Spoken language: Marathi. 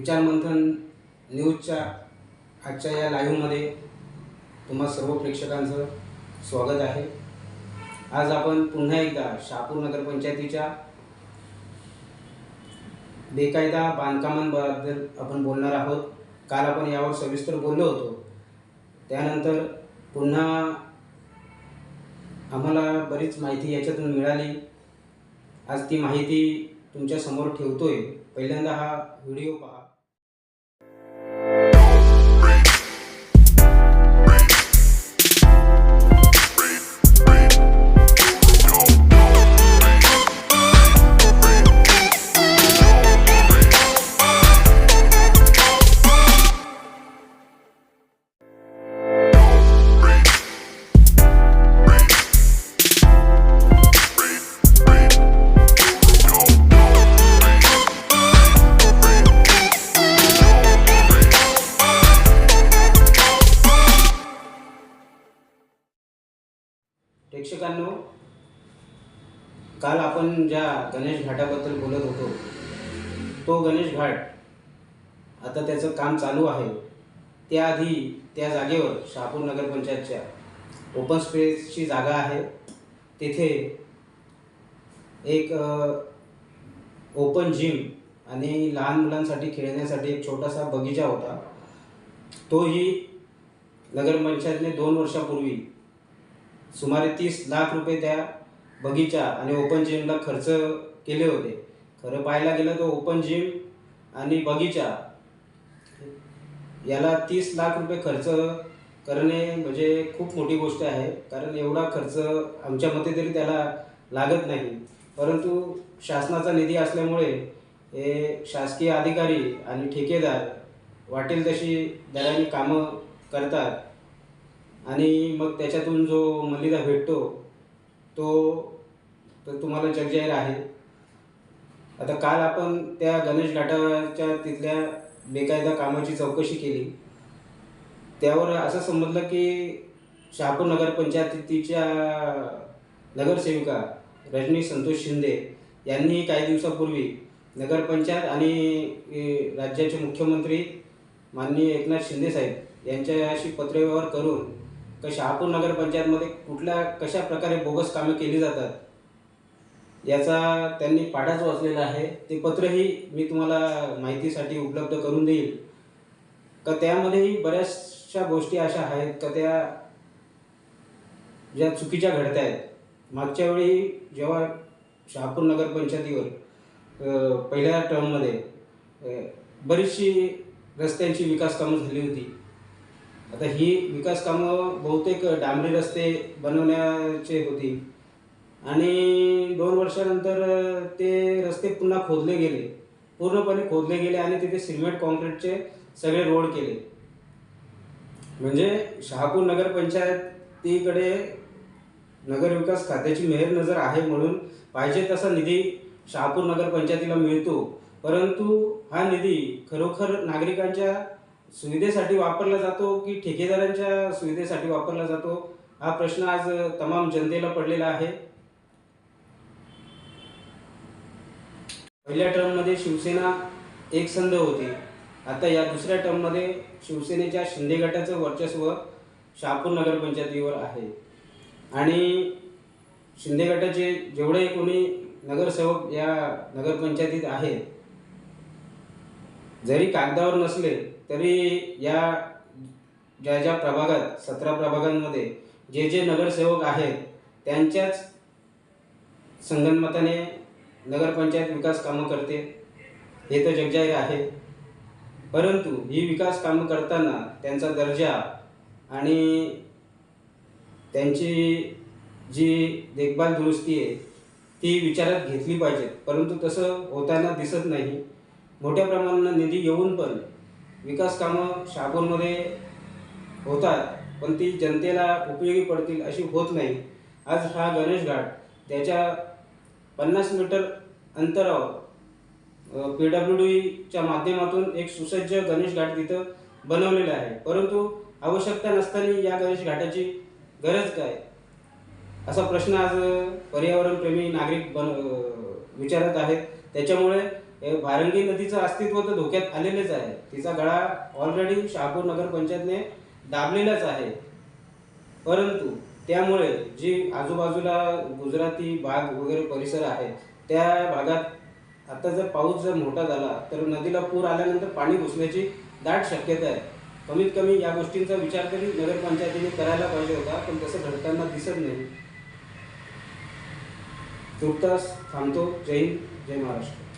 विचारमंथन न्यूजच्या आजच्या या लाईव्हमध्ये तुम्हा सर्व प्रेक्षकांचं स्वागत आहे. आज आपण पुन्हा एकदा शहापूर नगरपंचायतीच्या बेकायदा बांधकामांबद्दल आपण बोलणार आहोत. काल आपण यावर सविस्तर बोललो होतो. त्यानंतर पुन्हा आम्हाला बरीच माहिती याच्यातून मिळाली. आज ती माहिती तुमच्यासमोर ठेवतो ठेवतोय. पहिल्यांदा हा व्हिडिओ पहा. शिक्षकांनो काल आपण ज्या गणेश घाटाबद्दल बोलत होतो तो गणेश घाट आता त्याचं काम चालू आहे. त्याआधी त्या जागेवर शहापूर नगरपंचायतच्या ओपन स्पेसची जागा आहे. तेथे एक ओपन जिम आणि लहान मुलांसाठी खेळण्यासाठी एक छोटासा बगीचा होता. तोही नगरपंचायतने दोन वर्षापूर्वी सुमारे तीस लाख रुपये त्या बगीचा आणि ओपन जिमला खर्च केले होते. खरं पाहायला गेलं तर ओपन जिम आणि बगीचा याला तीस लाख रुपये खर्च करणे म्हणजे खूप मोठी गोष्ट आहे. कारण एवढा खर्च आमच्या मते तरी त्याला लागत नाही. परंतु शासनाचा निधी असल्यामुळे हे शासकीय अधिकारी आणि ठेकेदार वाटेल तशी दराने कामं करतात. आणि मग त्याच्यातून जो मलिदा भेटतो तो तर तुम्हाला जगजाहीर आहे. आता काल आपण त्या गणेश घाटाच्या तिथल्या बेकायदा कामाची चौकशी केली. त्यावर असं समजलं की शहापूर नगरपंचायतीच्या नगरसेविका रजनी संतोष शिंदे यांनी काही दिवसापूर्वी नगरपंचायत आणि राज्याचे मुख्यमंत्री माननीय एकनाथ शिंदे साहेब यांच्याशी पत्रव्यवहार करून का शहापूर नगरपंचायतमध्ये कुठल्या कशा प्रकारे बोगस कामे केली जातात याचा त्यांनी पाठाच वाचलेला आहे. ते पत्रही मी तुम्हाला माहितीसाठी उपलब्ध करून देईल. का त्यामध्येही बऱ्याचशा गोष्टी अशा आहेत का त्या ज्या चुकीच्या घडत आहेत मागच्या वेळी जेव्हा शहापूर नगरपंचायतीवर पहिल्या टर्ममध्ये बरीचशी रस्त्यांची विकास कामं झाली होती. आता ही विकास कामं बहुतेक डांबरी रस्ते बनवण्याचे होती. आणि दोन वर्षानंतर ते रस्ते पुन्हा खोदले गेले. पूर्णपणे खोदले गेले आणि तिथे सिमेंट कॉन्क्रीटचे सगळे रोड केले. म्हणजे शहापूर नगरपंचायतीकडे नगरविकास खात्याची मेहर नजर आहे म्हणून पाहिजे तसा निधी शहापूर नगरपंचायतीला मिळतो. परंतु हा निधी खरोखर नागरिकांच्या सुविधेसाठी वापरला जातो की ठेकेदारांच्या सुविधेसाठी वापरला जातो? हा प्रश्न आज तमाम जनतेला पडलेला आहे. पहिल्या टर्ममध्ये शिवसेना एक संध होती. आता या दुसऱ्या टर्ममध्ये शिवसेनेच्या शिंदे गटाचं वर्चस्व शहापूर नगरपंचायतीवर आहे. आणि शिंदे गटाचे जेवढे कोणी नगरसेवक या नगरपंचायतीत आहेत जरी कागदावर नसले तरी या ज्या ज्या प्रभागात सतरा प्रभागांमध्ये जे जे नगरसेवक आहेत त्यांच्याच संगनमताने नगरपंचायत विकास कामं करते. हे तर जगजाहीर आहे. परंतु ही विकास कामं करताना त्यांचा दर्जा आणि त्यांची जी देखभाल दुरुस्ती आहे ती विचारात घेतली पाहिजे परंतु तसं होताना दिसत नाही. मोठ्या प्रमाणात निधी येऊन पण विकास कामं शहापूरमध्ये होतात पण ती जनतेला उपयोगी पडतील अशी होत नाही. आज हा गणेश घाट त्याच्या पन्नास मीटर अंतरावर पी डब्ल्यू डीच्या माध्यमातून एक सुसज्ज गणेश घाट तिथं बनवलेला आहे. परंतु आवश्यकता नसताना या गणेश घाटाची गरज काय? असा प्रश्न आज पर्यावरणप्रेमी नागरिक बन विचारत आहेत. त्याच्यामुळे भारंगी नदीचं अस्तित्व तर धोक्यात आलेलेच आहे. तिचा गळा ऑलरेडी शहापूर नगरपंचायतने दाबलेलाच आहे. परंतु त्यामुळे जी आजूबाजूला गुजराती बाग वगैरे परिसर आहे त्या भागात आता जर पाऊस जर मोठा झाला तर नदीला पूर आल्यानंतर पाणी घुसण्याची दाट शक्यता आहे. कमीत कमी या गोष्टींचा विचार तरी नगरपंचायतीने करायला पाहिजे होता पण तसं घडताना दिसत नाही. तुर्तास थांबतो. जय हिंद. जय महाराष्ट्र.